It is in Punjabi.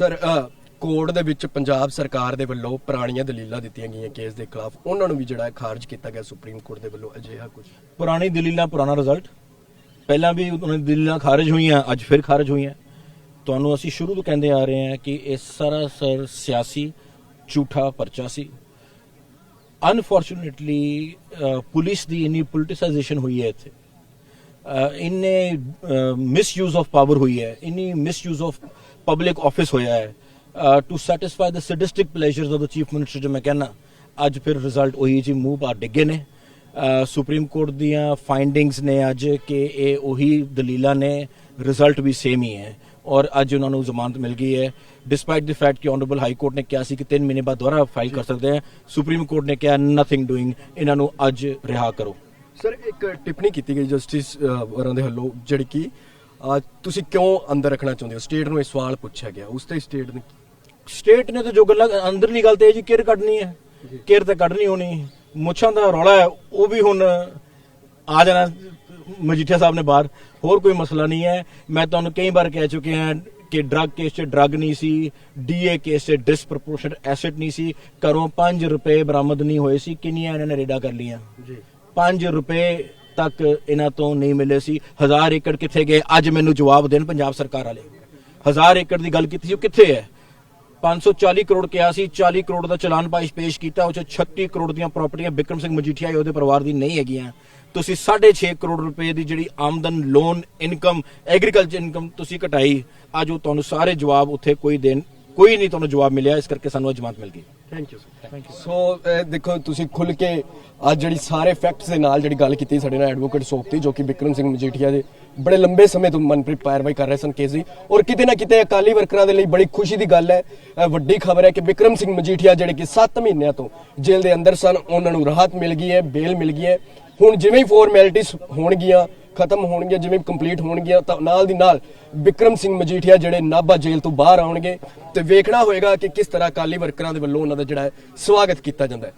ਸਰ ਕੋਰਟ ਦੇ ਵਿੱਚ ਪੰਜਾਬ ਸਰਕਾਰ ਦੇ ਵੱਲੋਂ ਪੁਰਾਣੀਆਂ ਦਲੀਲਾਂ ਦਿੱਤੀਆਂ ਗਈਆਂ ਕੇਸ ਦੇ ਖਿਲਾਫ। ਉਹਨਾਂ ਨੂੰ ਵੀ ਜਿਹੜਾ ਹੈ ਖਾਰਜ ਕੀਤਾ ਗਿਆ ਸੁਪਰੀਮ ਕੋਰਟ ਦੇ ਵੱਲੋਂ ਅਜਿਹਾ ਕੁਝ। ਪੁਰਾਣੀ ਦਲੀਲਾਂ, ਪੁਰਾਣਾ ਰਿਜ਼ਲਟ। ਪਹਿਲਾਂ ਵੀ ਉਹਨਾਂ ਦੀ ਦਲੀਲਾਂ ਖਾਰਜ ਹੋਈਆਂ, ਅੱਜ ਫਿਰ ਖਾਰਜ ਹੋਈਆਂ। ਤੁਹਾਨੂੰ ਅਸੀਂ ਸ਼ੁਰੂ ਤੋਂ ਕਹਿੰਦੇ ਆ ਰਹੇ ਹਾਂ ਕਿ ਇਹ ਸਰਾਸਰ ਸਿਆਸੀ, ਝੂਠਾ ਪਰਚਾ ਸੀ। ਅਨਫੋਰਚੂਨੇਟਲੀ ਪੁਲਿਸ ਦੀ ਇੰਨੀ ਪੋਲਿਟਿਸਾਈਜੇਸ਼ਨ ਹੋਈ ਹੈ ਇੱਥੇ। ਅਹ ਇੰਨੇ ਮਿਸਯੂਜ਼ ਆਫ ਪਾਵਰ ਹੋਈ ਹੈ, ਇੰਨੀ ਮਿਸਯੂਜ਼ ਆਫ ਪਬਲਿਕ ਆਫਿਸ ਹੋਇਆ ਹੈ to satisfy the sadistic pleasures of the chief minister ਜੋ ਮੈਂ ਕਹਿੰਨਾ ਅੱਜ ਫਿਰ ਰਿਜ਼ਲਟ ਉਹੀ ਜੀ, ਮੂੰਹ ਬਾਹਰ ਡਿੱਗੇ ਨੇ। ਸੁਪਰੀਮ ਕੋਰਟ ਦੀਆਂ ਫਾਈਂਡਿੰਗਸ ਨੇ ਅੱਜ ਕਿ ਇਹ ਉਹੀ ਦਲੀਲਾਂ ਨੇ ਰਿਜ਼ਲਟ ਵੀ ਸੇਮ ਹੀ ਹੈ। ਔਰ ਅੱਜ ਉਹਨਾਂ ਨੂੰ ਜ਼ਮਾਨਤ ਮਿਲ ਗਈ ਹੈ ਡਿਸਪਾਈਟ ਦੀ ਫੈਕਟ ਕਿ ਆਨਰੇਬਲ ਹਾਈ ਕੋਰਟ ਨੇ ਕਿਹਾ ਸੀ ਕਿ 3 ਮਹੀਨੇ ਬਾਅਦ ਦੁਬਾਰਾ ਫਾਈਲ ਕਰ ਸਕਦੇ ਆ ਸੁਪਰੀਮ ਕੋਰਟ ਨੇ ਕਿਹਾ ਨਥਿੰਗ ਡੂਇੰਗ ਇਹਨਾਂ ਨੂੰ ਅੱਜ ਰਿਹਾ ਕਰੋ। ਸਰ ਇੱਕ ਟਿੱਪਣੀ ਕੀਤੀ ਗਈ ਜਸਟਿਸ ਵਰਾਂ ਦੇ ਵੱਲੋਂ ਜਿਹੜੀ ਕਿ ਤੁਸੀਂ ਕਿਉਂ ਅੰਦਰ ਰੱਖਣਾ ਚਾਹੁੰਦੇ ਹੋ? ਸਟੇਟ ਨੂੰ ਇਹ ਸਵਾਲ ਪੁੱਛਿਆ ਗਿਆ। ਉਸ ਤੇ ਸਟੇਟ ਨੇ ਸਟੇਟ ਨੇ ਤਾਂ ਜੋ ਗੱਲਾਂ ਅੰਦਰਲੀ ਗੱਲ ਤੇ ਇਹ ਜੀ ਕੇਅਰ ਕੱਢਣੀ ਹੈ। ਕੇਅਰ ਤਾਂ ਕੱਢਣੀ ਹੋਣੀ। ਮੁੱਛਾਂ ਦਾ ਰੌਲਾ ਹੈ। ਉਹ ਵੀ ਹੁਣ ਆ ਜਾਣਾ ਮਜੀਠੀਆ ਸਾਹਿਬ ਨੇ ਬਾਹਰ। ਹੋਰ ਕੋਈ ਮਸਲਾ ਨਹੀਂ ਹੈ। ਮੈਂ ਤੁਹਾਨੂੰ ਕਈ ਵਾਰ ਕਹਿ ਚੁੱਕੇ ਹਾਂ ਕਿ ਡਰੱਗ ਕੇਸ 'ਚ ਡਰੱਗ ਨਹੀਂ ਸੀ। ਡੀਏ ਕੇਸ 'ਚ ਡਿਸਪ੍ਰੋਪੋਰਸ਼ਨਟ ਐਸਿਡ ਨਹੀਂ ਸੀ। ਘਰੋਂ 5 ਰੁਪਏ ਬਰਾਮਦ ਨਹੀਂ ਹੋਏ ਸੀ। ਕਿੰਨੀਆਂ ਇਹਨਾਂ ਨੇ ਰੇਡਾ ਕਰ ਲੀਆਂ ਜੀ। 5 ਰੁਪਏ ਤੱਕ ਇਹਨਾਂ ਤੋਂ ਨਹੀਂ ਮਿਲੇ ਸੀ। ਹਜ਼ਾਰ ਏਕੜ ਕਿੱਥੇ ਗਏ? ਅੱਜ ਮੈਨੂੰ ਜਵਾਬ ਦੇਣ ਪੰਜਾਬ ਸਰਕਾਰ ਵਾਲੇ। ਹਜ਼ਾਰ ਏਕੜ ਦੀ ਗੱਲ ਕੀਤੀ ਸੀ, ਉਹ ਕਿੱਥੇ ਹੈ? 540 ਕਰੋੜ ਕਿਹਾ ਸੀ 40 ਕਰੋੜ ਦਾ ਚਲਾਨ ਪਾਇਸ਼ ਪੇਸ਼ ਕੀਤਾ, ਉਹ 'ਚ 36 ਕਰੋੜ ਦੀਆਂ ਪ੍ਰਾਪਰਟੀਆਂ ਬਿਕਰਮ ਸਿੰਘ ਮਜੀਠੀਆ ਉਹਦੇ ਪਰਿਵਾਰ ਦੀ ਨਹੀਂ ਹੈਗੀਆਂ। ਤੁਸੀਂ 6.5 ਕਰੋੜ ਰੁਪਏ ਦੀ ਜਿਹੜੀ ਆਮਦਨ ਲੋਨ ਇਨਕਮ ਐਗਰੀਕਲਚਰ ਇਨਕਮ ਤੁਸੀਂ ਘਟਾਈ, ਅੱਜ ਉਹ ਤੁਹਾਨੂੰ ਸਾਰੇ ਜਵਾਬ ਉੱਥੇ ਕੋਈ ਦੇਣ, ਕੋਈ ਨਹੀਂ ਤੁਹਾਨੂੰ ਜਵਾਬ ਮਿਲਿਆ, ਇਸ ਕਰਕੇ ਸਾਨੂੰ ਅੱਜ ਜਮਾਨਤ ਮਿਲ ਗਈ। ਥੈਂਕ ਯੂ ਸੋ ਇਹ ਦੇਖੋ ਤੁਸੀਂ ਖੁੱਲ ਕੇ ਅੱਜ ਜਿਹੜੀ ਸਾਰੇ ਫੈਕਟਸ ਦੇ ਨਾਲ ਜਿਹੜੀ ਗੱਲ ਕੀਤੀ ਸਾਡੇ ਨਾਲ ਐਡਵੋਕੇਟ ਸੋਪਤੀ ਜੋ ਕਿ ਵਿਕਰਮ ਸਿੰਘ ਮਜੀਠੀਆ ਦੇ ਬੜੇ ਲੰਬੇ ਸਮੇਂ ਤੋਂ ਮਨਪ੍ਰੀਤ ਪੈਰਵਾਈ ਕਰ ਰਹੇ ਸਨ ਕੇਸ ਦੀ। ਔਰ ਕਿਤੇ ਨਾ ਕਿਤੇ ਅਕਾਲੀ ਵਰਕਰਾਂ ਦੇ ਲਈ ਬੜੀ ਖੁਸ਼ੀ ਦੀ ਗੱਲ ਹੈ। ਵੱਡੀ ਖਬਰ ਹੈ ਕਿ ਵਿਕਰਮ ਸਿੰਘ ਮਜੀਠੀਆ ਜਿਹੜੇ ਕਿ 7 ਮਹੀਨਿਆਂ ਤੋਂ ਜੇਲ੍ਹ ਦੇ ਅੰਦਰ ਸਨ ਉਹਨਾਂ ਨੂੰ ਰਾਹਤ ਮਿਲ ਗਈ ਹੈ ਬੇਲ ਮਿਲ ਗਈ ਹੈ। ਹੁਣ ਜਿਵੇਂ ਹੀ ਫਾਰਮੈਲਿਟੀਜ਼ ਹੋਣਗੀਆਂ ਖਤਮ ਹੋਣਗੀਆਂ, ਜਿਵੇਂ ਕੰਪਲੀਟ ਹੋਣਗੀਆਂ, ਤਾਂ ਨਾਲ ਦੀ ਨਾਲ ਵਿਕਰਮ ਸਿੰਘ ਮਜੀਠੀਆ ਜਿਹੜੇ ਨਾਭਾ ਜੇਲ੍ਹ ਤੋਂ ਬਾਹਰ ਆਉਣਗੇ ਤੇ ਵੇਖਣਾ ਹੋਏਗਾ ਕਿ ਕਿਸ ਤਰ੍ਹਾਂ ਅਕਾਲੀ ਵਰਕਰਾਂ ਦੇ ਵੱਲੋਂ ਉਹਨਾਂ ਦਾ ਜਿਹੜਾ ਹੈ ਸਵਾਗਤ ਕੀਤਾ ਜਾਂਦਾ ਹੈ।